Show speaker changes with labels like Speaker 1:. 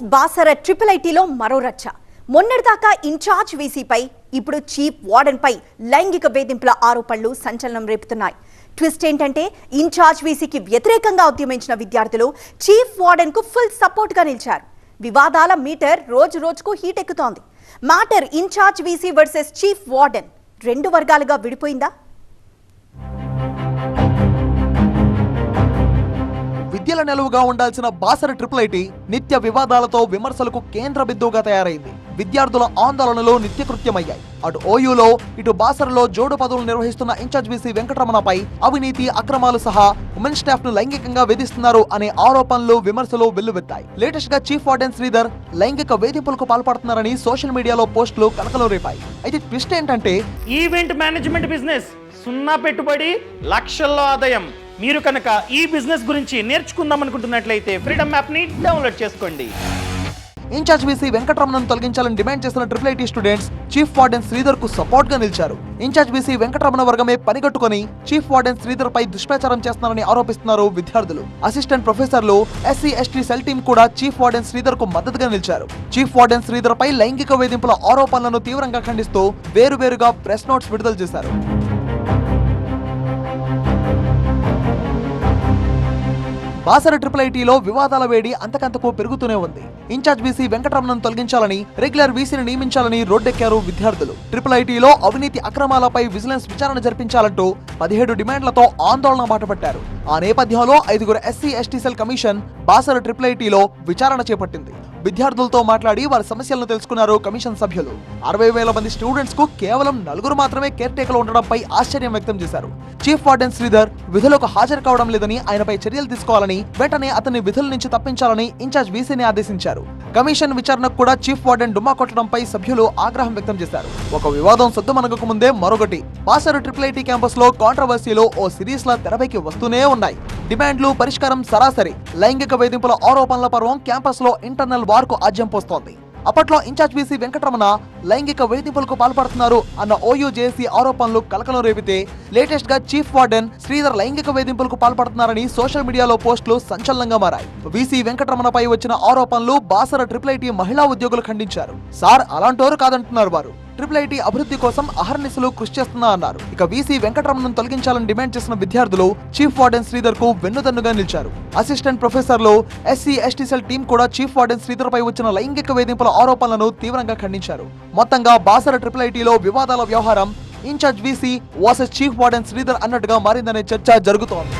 Speaker 1: Basara triple ఐటీలో మరో రచ్చ. మొన్నటిదాకా ఇన్ఛార్జ్ వీసీపై ఇప్పుడు చీఫ్ వార్డెన్ పై లైంగిక వేధింపుల ఆరోపణలు సంచలనం రేపుతున్నాయి. ట్విస్ట్ ఏంటంటే ఇన్ఛార్జ్ వీసీకి వ్యతిరేకంగా ఉద్యమించిన విద్యార్థులు చీఫ్ వార్డెన్కు ఫుల్ సపోర్ట్గా నిలిచారు. వివాదాల మీటర్ రోజు రోజుకు heat ఎక్కుతోంది matter incharge VC versus chief warden. రెండు వర్గాలుగా విడిపోయిందా?
Speaker 2: మధ్యల నిలువుగా ఉండాల్సిన బాసర ట్రిపుల్ ఐటీ నిత్య వివాదాలతో విమర్శలకు కేంద్ర బిందువుగా తయారైంది. విద్యార్థుల ఆందోళనలు నిత్యకృత్యమయ్యాయి. అటు ఓయూలో ఇటు బాసరలో జోడు పదవులు నిర్వహిస్తున్న ఇన్ఛార్జ్ బీసీ వెంకటరమణపై అవినీతి అక్రమాలు సహా ఉమెన్ స్టాఫ్ను లైంగికంగా వేధిస్తున్నారు అనే ఆరోపణలు విమర్శలు వెల్లువెత్తాయి. లేటెస్ట్గా చీఫ్ వార్డెన్ శ్రీధర్ లైంగిక వేధింపులకు పాల్పడుతున్నారని సోషల్ మీడియాలో పోస్టులు కలకలం రేపాయి. అయితే ట్విస్ట్ ఏంటంటే
Speaker 3: ఈవెంట్ మేనేజ్మెంట్ బిజినెస్ సున్నా పెట్టుబడి లక్షల్లో ఆదాయం. మీరు కనుక ఈ బిజినెస్ గురించి నేర్చుకుందాం అనుకుంటున్నట్లయితే ఫ్రీడమ్ యాప్ని డౌన్లోడ్ చేసుకోండి.
Speaker 2: ఇన్ఛార్జ్ బీసీ వెంకటరమణను తొలగించాలని డిమాండ్ చేసిన triple IT students chief warden శ్రీధర్కు సపోర్ట్గా నిలిచారు. ఇన్ఛార్జ్ బీసీ వెంకటరమణ వర్గమే పనిగట్టుకుని చీఫ్ వార్డెన్ శ్రీధర్ పై దుష్ప్రచారం చేస్తున్నారని ఆరోపిస్తున్నారు విద్యార్థులు. అసిస్టెంట్ ప్రొఫెసర్లు ఎస్సీ ఎస్టీ సెల్ టీం కూడా చీఫ్ వార్డెన్ శ్రీధర్కు మద్దతుగా నిలిచారు. చీఫ్ వార్డెన్ శ్రీధర్ పై లైంగిక వేధింపుల ఆరోపణలను తీవ్రంగా ఖండిస్తూ వేరువేరుగా ప్రెస్ నోట్స్ విడుదల చేశారు. బాసర ట్రిపుల్ ఐటీలో వివాదాల వేడి అంతకంతకు పెరుగుతూనే ఉంది. ఇన్ఛార్జ్ బీసీ వెంకటరమణను తొలగించాలని రెగ్యులర్ వీసీని నియమించాలని రోడ్డెక్కారు విద్యార్థులు. ట్రిపుల్ ఐటీలో అవినీతి అక్రమాలపై విజిలెన్స్ విచారణ జరిపించాలంటూ పదిహేడు డిమాండ్లతో ఆందోళన బాటపట్టారు. ఆ నేపథ్యంలో ఐదుగురు SC ST cell commission Basara triple ఐటీలో విచారణ చేపట్టింది. విద్యార్థులతో మాట్లాడి వారి సమస్యలను తెలుసుకున్నారు కమిషన్ సభ్యులు. అరవై వేల మంది స్టూడెంట్స్కు కేవలం నలుగురు మాత్రమే కేర్ టేకర్లు ఉండడంపై ఆశ్చర్యం వ్యక్తం చేశారు. చీఫ్ వార్డెన్ శ్రీధర్ విధులకు హాజరు కావడం లేదని ఆయనపై చర్యలు తీసుకోవాలని వెంటనే అతన్ని విధుల నుంచి తప్పించాలని ఇన్ఛార్జ్ వీసీని ఆదేశించారు. కమిషన్ విచారణకు కూడా చీఫ్ వార్డెన్ డుమ్మా కొట్టడంపై సభ్యులు ఆగ్రహం వ్యక్తం చేశారు. ఒక వివాదం సద్దుమనగక ముందే మరొకటి. పాసరు ట్రిపుల్ ఐటీ క్యాంపస్లో కాంట్రవర్సీలో ఓ సిరీస్ లా తెరపైకి వస్తూనే ఉన్నాయి. డిమాండ్లు పరిష్కారం సరాసరి. లైంగిక వేధింపుల ఆరోపణల పర్వం క్యాంపస్లో ఇంటర్నల్ వార్కు ఆజ్యం పోస్తోంది. అప్పట్లో ఇన్ఛార్జ్ బీసీ వెంకటరమణ లైంగిక వేధింపులకు పాల్పడుతున్నారు అన్న ఓయూ జేసీ ఆరోపణలు కలకలం రేపితే లేటెస్ట్గా చీఫ్ వార్డెన్ శ్రీధర్ లైంగిక వేధింపులకు పాల్పడుతున్నారని సోషల్ మీడియాలో పోస్టులు సంచలనంగా మారాయి. వీసీ వెంకటరమణపై వచ్చిన ఆరోపణలు బాసర ట్రిపుల్ ఐటీ మహిళా ఉద్యోగులు ఖండించారు. సార్ అలాంటోరు కాదంటున్నారు వారు. ట్రిపుల్ ఐటీ అభివృద్ధి కోసం అహర్నిశలు కృషి చేస్తున్నా అన్నారు. ఇక వీసీ వెంకటరమణను తొలగించాలని డిమాండ్ చేసిన విద్యార్థులు చీఫ్ వార్డెన్ శ్రీధర్కు వెన్నుదన్నుగా నిలిచారు. అసిస్టెంట్ ప్రొఫెసర్లు ఎస్సీ ఎస్టీ సెల్ టీం కూడా చీఫ్ వార్డెన్ శ్రీధర్ పై వచ్చిన లైంగిక వేధింపుల ఆరోపణలను తీవ్రంగా ఖండించారు. మొత్తంగా బాసర ట్రిపుల్ ఐటీలో వివాదాల వ్యవహారం incharge VC versus chief warden Sridhar అన్నట్టుగా మారిందనే చర్చ జరుగుతోంది.